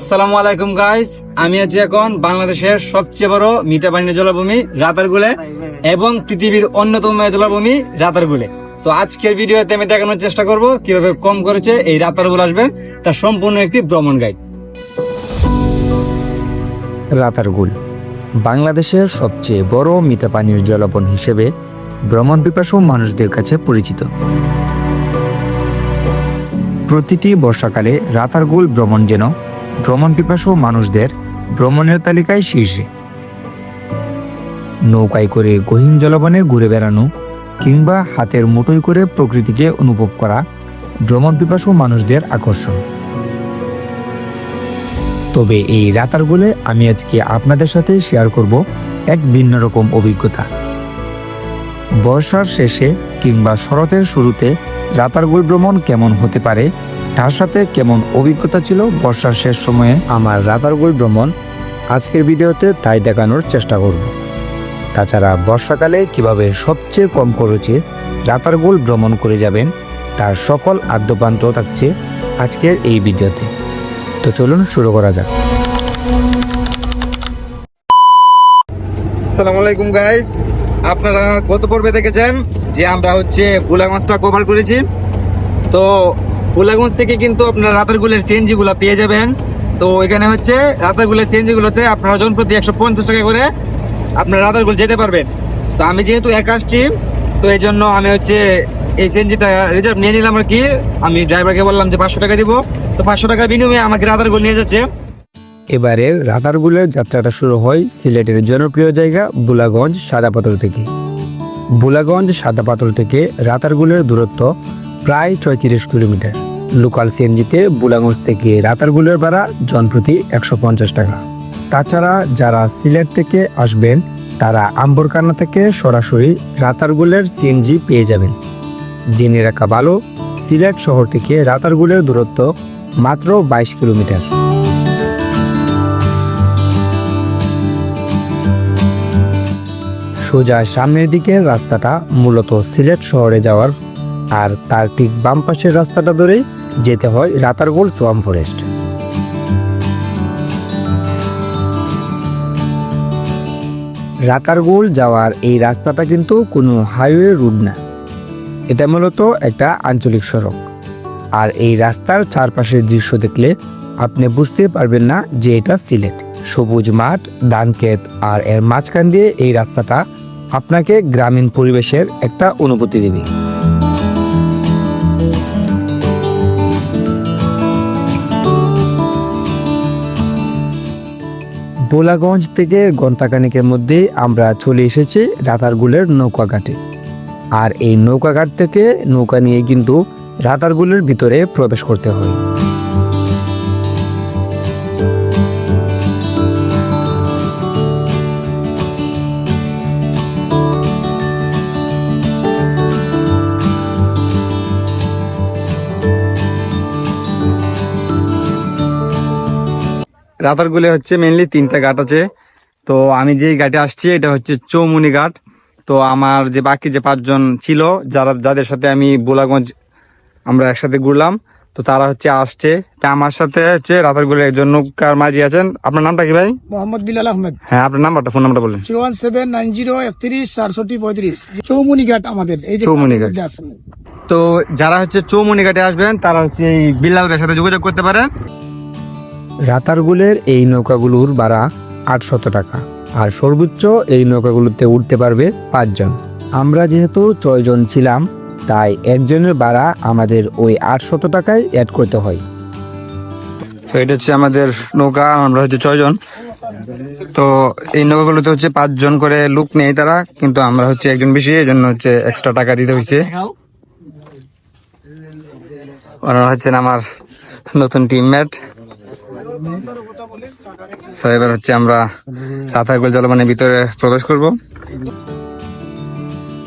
আসসালামু আলাইকুম গাইস আমি আছি এখন বাংলাদেশের সবচেয়ে বড় মিঠা পানির জলাভূমি রাতারগুলে এবং পৃথিবীর অন্যতম জলাভূমি রাতারগুলে। তো আজকের ভিডিওতে আমি দেখানোর চেষ্টা করব কীভাবে কম করেছে এই রাতারগুল আসবেন তার সম্পূর্ণ একটি ভ্রমণ গাইড রাতারগুল, বাংলাদেশের সবচেয়ে বড় মিঠা পানির জলবন হিসেবে ভ্রমণ পিপাসু মানুষদের কাছে পরিচিত। প্রতিটি বর্ষাকালে রাতারগুল ভ্রমণ যেন ভ্রমণ পিপাসু মানুষদের ভ্রমণের তালিকায় শীর্ষে। নৌকায় করে গহীন জলবনে ঘুরে বেড়ানো কিংবা হাতের মুঠোয় করে প্রকৃতিকে অনুভব করা ভ্রমণ পিপাসু মানুষদের আকর্ষণ। তবে এই রাতারগুলে আমি আজকে আপনাদের সাথে শেয়ার করব এক ভিন্ন রকম অভিজ্ঞতা। বর্ষার শেষে কিংবা শরতের শুরুতে রাতারগুল ভ্রমণ কেমন হতে পারে তার সাথে কেমন অভিজ্ঞতা ছিল বর্ষার শেষ সময়ে? আমার রাতারগুল ভ্রমণ আজকের ভিডিওতে তাই দেখানোর চেষ্টা করব। তাছাড়া বর্ষাকালে কীভাবে সবচেয়ে কম খরচে রাতারগুল ভ্রমণ করে যাবেন তার সকল আদ্যপান্ত থাকছে আজকের এই ভিডিওতে। তো চলুন শুরু করা যাক। আসসালামু আলাইকুম গাইস আপনারা গত পর্বে দেখেছেন যে আমরা হচ্ছে বুলাগঞ্জটা কভার করেছি? তো বুলাগঞ্জ থেকে কিন্তু আপনারা রাতারগুলের সিএনজি গুলা পেয়ে যাবেন। তো এখানে হচ্ছে রাতারগুলের সিএনজি গুলোতে আপনারা জন প্রতি একশো পঞ্চাশ টাকা করে আপনারা রাতারগুল যেতে পারবেন। তো আমি যেহেতু একা আসছি, তো এই জন্য আমি হচ্ছে এই সিএনজিটা রিজার্ভ নিয়ে নিলাম আর কি। আমি ড্রাইভারকে বললাম যে পাঁচশো টাকা দিব। তো পাঁচশো টাকার বিনিময়ে আমাকে রাতারগুল নিয়ে যাচ্ছে। এবারের রাতারগুলের যাত্রাটা শুরু হয় সিলেটের জনপ্রিয় জায়গা বুলাগঞ্জ সাদাপাথর থেকে। বুলাগঞ্জ সাদাপাথর থেকে রাতারগুলের দূরত্ব প্রায় ছয়ত্রিশ কিলোমিটার। লোকাল সিএনজিতে বুলাগঞ্জ থেকে রাতারগুলের ভাড়া জনপ্রতি একশো পঞ্চাশ টাকা। তাছাড়া যারা সিলেট থেকে আসবেন, তারা আম্বরকানা থেকে সরাসরি রাতারগুলের সিএনজি পেয়ে যাবেন। জেনে রাখা ভালো, সিলেট শহর থেকে রাতারগুলের দূরত্ব মাত্র বাইশ কিলোমিটার। সোজা সামনের দিকের রাস্তাটা মূলত সিলেট শহরে যাওয়ার আর তার ঠিক বাম পাশের রাস্তাটা ধরেই যেতে হয় রাতারগোল সোয়াম ফরেস্ট। রাতারগোল যাওয়ার এই রাস্তাটা কিন্তু কোনো হাইওয়ে রুট না। এটা মূলত একটা আঞ্চলিক সড়ক। আর এই রাস্তার চারপাশের দৃশ্য দেখলে আপনি বুঝতে পারবেন না যে এটা সিলেট। সবুজ মাঠ ধান ক্ষেত আর এর মাঝখান দিয়ে এই রাস্তাটা আপনাকে গ্রামীণ পরিবেশের একটা অনুভূতি দেবে। বোলাগঞ্জ থেকে ঘণ্টাখানিকের মধ্যে আমরা চলে এসেছি রাতারগুলের নৌকাঘাটে। আর এই নৌকাঘাট থেকে নৌকা নিয়ে কিন্তু রাতারগুলের ভিতরে প্রবেশ করতে হয়। রাতারগুলে হচ্ছে মেনলি তিনটা ঘাট আছে। তো আমি যেই ঘাটে আসছি এটা হচ্ছে চৌমুনি ঘাট। তো আমার যে বাকি যে পাঁচজন ছিল যারা যাদের সাথে আমি বোলাগঞ্জ আমরা একসাথে ঘুরলাম তো তারা হচ্ছে আসছে। তা আমার সাথে হচ্ছে রাতারগুলে একজন নৌকার মাঝি আছেন। আপনার নামটা কি ভাই? মোহাম্মদ বিলাল আহমেদ। হ্যাঁ আপনার নাম্বারটা ফোন নাম্বারটা বলেন। Zero one seven nine zero একত্রিশ চারষট্টি পঁয়ত্রিশ। চৌমুনি ঘাট আমাদের এই যে চৌমুনি ঘাট। তো যারা হচ্ছে চৌমুনি ঘাটে আসবেন তারা হচ্ছে এই বিল্লালের সাথে যোগাযোগ করতে পারেন। রাতারগুলের এই নৌকাগুলোর ভাড়া আটশত টাকা। আর সর্বোচ্চ এই নৌকাগুলোতে উঠতে পারবে পাঁচজন। আমরা যেহেতু ছয়জন ছিলাম, তাই একজনের ভাড়া আমাদের ওই আটশত টাকায় অ্যাড করতে হয়। এটা হচ্ছে আমাদের নৌকা, আমরা হচ্ছে ছয়জন। তো এই নৌকাগুলোতে হচ্ছে পাঁচজন করে লোক নেই তারা, কিন্তু আমরা হচ্ছে একজন বেশি এই জন্য হচ্ছে এক্সট্রা টাকা দিতে হয়েছে। ওনারা হচ্ছেন আমার নতুন টিমমেট এবার হচ্ছে আমরা রাতারগুল জলপানের ভিতরে প্রবেশ করব।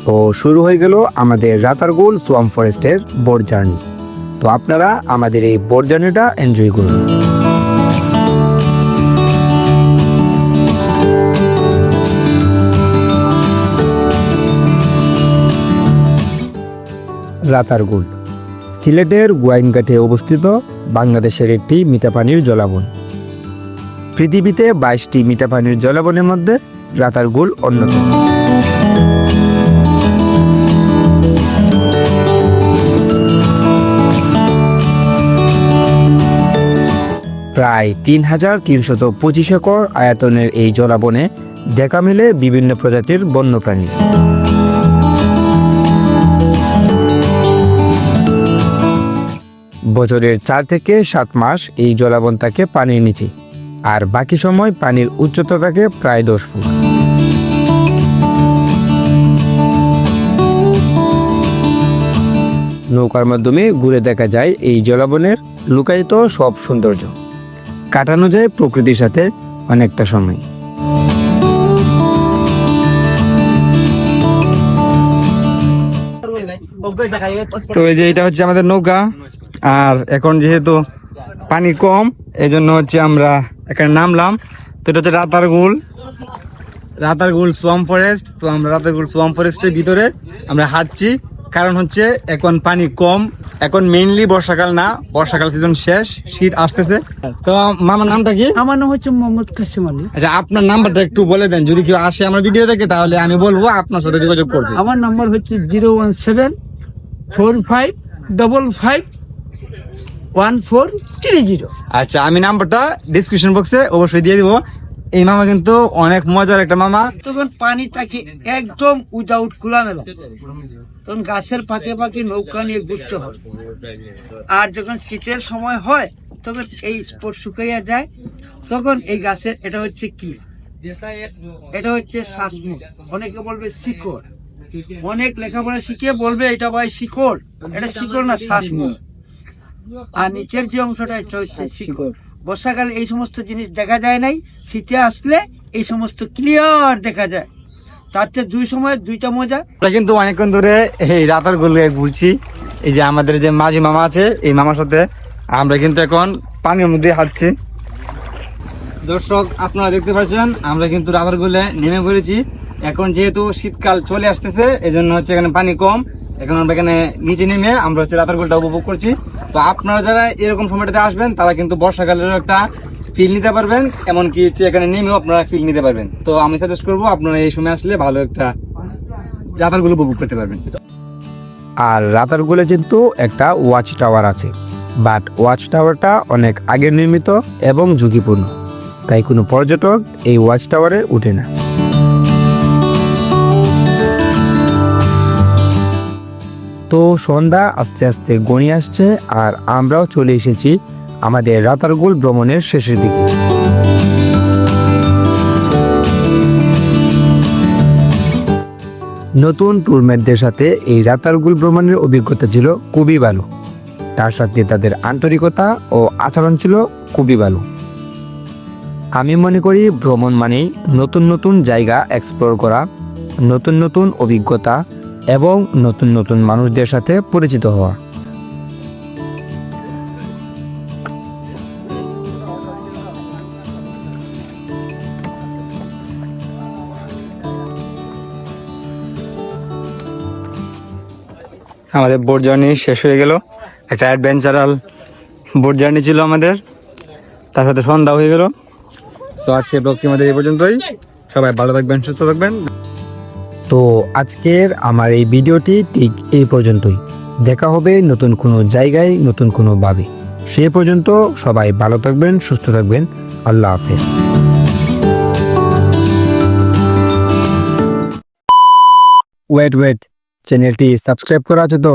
তো শুরু হয়ে গেল আমাদের রাতারগুল সোয়াম ফরেস্টের বোট জার্নি। তো আপনারা আমাদের এই বোট জার্নিটা এনজয় করুন। রাতারগুল সিলেটের গোয়াইনঘাটে অবস্থিত বাংলাদেশের একটি মিঠাপানির জলাবন। পৃথিবীতে বাইশটি মিঠা পানির জলাবনের মধ্যে রাতারগুল অন্যতম। প্রায় তিন হাজার তিনশত পঁচিশ একর আয়তনের এই জলাবনে দেখা মেলে বিভিন্ন প্রজাতির বন্যপ্রাণী। বছরের চার থেকে সাত মাস এই জলাবন থাকে পানির নিচে, আর বাকি সময় পানির উচ্চতা থাকে প্রায় দশ ফুট। নৌকার মাধ্যমে ঘুরে দেখা যায় এই জলাবনের লুকায়িত সব সৌন্দর্য। কাটানো যায় প্রকৃতির সাথে অনেকটা সময়। তো এই যে এটা হচ্ছে আমাদের নৌকা। আর এখন যেহেতু পানি কম এই জন্য হচ্ছে আমরা এখানে নামলাম। তো এটা হচ্ছে রাতারগুল। রাতারগুল সোয়াম ফরেস্ট তো আমরা রাতারগুল সোয়াম ফরেস্টের ভিতরে আমরা হাঁটছি। কারণ হচ্ছে এখন পানি কম। এখন মেইনলি বর্ষাকাল না বর্ষাকাল সিজন শেষ শীত আসতেছে। তো মামার নামটা কি? আমার নাম হচ্ছে মোহাম্মদ কাসিম আলী। আচ্ছা আপনার নাম্বারটা একটু বলে দেন। যদি কেউ আসে আমার ভিডিও দেখে তাহলে আমি বলব আপনার সাথে যোগাযোগ করব। আমার নাম্বার হচ্ছে zero one seven four five double five one four three zero. আচ্ছা আমি নাম্বারটা ডিসক্রিপশন বক্সে অবশ্যই দিয়ে দিব। এই মামা কিন্তু অনেক মজার একটা মামা। তখন পানি থাকে একদম উইদাউট খোলামেলা। তখন গাছের ফাঁকে ফাঁকে নৌকা নিয়ে ঘুরতে হয়। আর যখন শীতের সময় হয় তখন এই স্পট শুকাইয়া যায়। তখন এই গাছের এটা হচ্ছে কি? এটা হচ্ছে অনেকে বলবে শিকড়। অনেক লেখাপড়া শিখে বলবে এটা ভাই শিকড়। এটা শিকড় না শ্বাসমূল আর নিচের যে অংশটা এটা হচ্ছে শিকড়। বর্ষাকালে এই সমস্ত জিনিস দেখা যায় নাই শীতে আসলে এই সমস্ত ক্লিয়ার দেখা যায়। তাতে দুই সময় দুইটা মজা। আমরা কিন্তু অনেকক্ষণ ধরে এই রাতারগুলো ঘুরছি। এই যে আমাদের যে মাঝি মামা আছে এই মামার সাথে আমরা কিন্তু এখন পানির মধ্যে হাঁটছি। দর্শক আপনারা দেখতে পাচ্ছেন আমরা কিন্তু রাতার গুলে নেমে পড়েছি। এখন যেহেতু শীতকাল চলে আসতেছে এই জন্য হচ্ছে এখানে পানি কম। এখন আমরা এখানে নিচে নেমে আমরা হচ্ছে রাতার গুলটা উপভোগ করছি। তো আপনারা যারা এরকম সময়টাতে আসবেন, তারা কিন্তু বর্ষাকালেরও একটা ফিল নিতে পারবেন, এমনকি হচ্ছে এখানে নেমেও আপনারা ফিল নিতে পারবেন। তো আমি সাজেস্ট করব আপনারা এই সময় আসলে ভালো একটা রাতারগুলো উপভোগ করতে পারবেন। আর রাতারগুলো কিন্তু একটা ওয়াচ টাওয়ার আছে। বাট ওয়াচ টাওয়ারটা অনেক আগে নির্মিত এবং ঝুঁকিপূর্ণ। তাই কোনো পর্যটক এই ওয়াচ টাওয়ারে উঠে না। তো সন্ধ্যা আস্তে আস্তে গড়িয়ে আসছে আর আমরাও চলে এসেছি আমাদের রাতারগুল ভ্রমণের শেষের দিকে। নতুন টুরমেটদের সাথে এই রাতারগুল ভ্রমণের অভিজ্ঞতা ছিল খুবই ভালো। তার সাথে তাদের আন্তরিকতা ও আচরণ ছিল খুবই ভালো। আমি মনে করি ভ্রমণ মানেই নতুন নতুন জায়গা এক্সপ্লোর করা, নতুন নতুন অভিজ্ঞতা এবং নতুন নতুন মানুষদের সাথে পরিচিত হওয়া। আমাদের বোট জার্নি শেষ হয়ে গেল। একটা অ্যাডভেঞ্চারাল বোট জার্নি ছিল আমাদের। তার সাথে সন্ধ্যা হয়ে গেল। সো আজকে ব্লগটি আমাদের এই পর্যন্তই। সবাই ভালো থাকবেন, সুস্থ থাকবেন। তো আজকের আমার এই ভিডিওটি ঠিক এই পর্যন্তই। দেখা হবে নতুন কোনো জায়গায়, নতুন কোনো ভাবে। সে পর্যন্ত সবাই ভালো থাকবেন, সুস্থ থাকবেন। আল্লাহ হাফেজ। ওয়েট ওয়েট, চ্যানেলটি সাবস্ক্রাইব করা আছে তো?